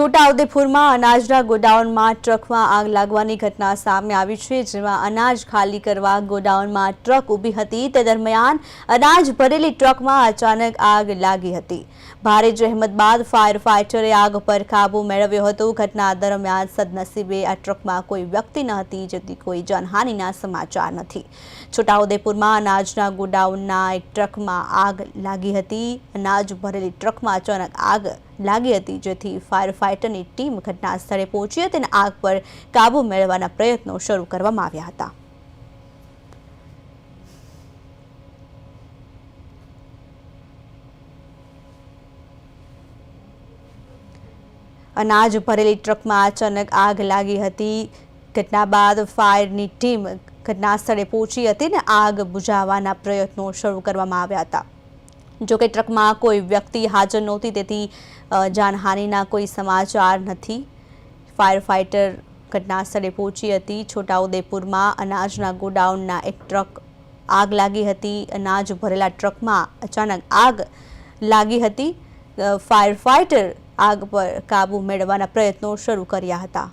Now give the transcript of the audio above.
છોટાઉદેપુરમાં અનાજના ગોડાઉનમાં ટ્રકમાં આગ લાગવાની ઘટના સામે આવી છે, જેમાં અનાજ ખાલી કરવા ગોડાઉનમાં ટ્રક ઊભી હતી. તે દરમિયાન અનાજ ભરેલી ટ્રકમાં અચાનક આગ લાગી હતી. ભારે જહેમત બાદ ફાયર ફાઇટરે આગ પર કાબુ મેળવ્યો હતો. ઘટના દરમિયાન સદનસીબે આ ટ્રકમાં કોઈ વ્યક્તિ ન હતી, જેથી કોઈ જાનહાનિના સમાચાર નથી. છોટાઉદેપુરમાં અનાજના ગોડાઉનના એક ટ્રકમાં આગ લાગી હતી. અનાજ ભરેલી ટ્રકમાં અચાનક આગ લાગી હતી, જેથી ફાયર ફાઇટરની ટીમ ઘટના પહોંચી હતી અને આગ પર કાબુ મેળવવાના પ્રયત્નો શરૂ કરવામાં આવ્યા હતા. અનાજ ભરેલી ટ્રકમાં અચાનક આગ લાગી હતી. ઘટના બાદ ફાયરની ટીમ ઘટના સ્થળે પહોંચી હતી અને આગ બુઝાવવાના પ્રયત્નો શરૂ કરવામાં આવ્યા હતા. જોકે ટ્રકમાં કોઈ વ્યક્તિ હાજર નહોતી, તેથી જાનહાનિના કોઈ સમાચાર નથી. ફાયર ફાઇટર ઘટના સ્થળે પહોંચી હતી છોટાઉદેપુરમાં. અનાજના ગોડાઉનના એક ટ્રક આગ લાગી હતી. અનાજ ભરેલા ટ્રકમાં અચાનક આગ લાગી હતી. ફાયર ફાઇટર આગ પર કાબુ મેળવવાના પ્રયત્નો શરૂ કર્યા હતા.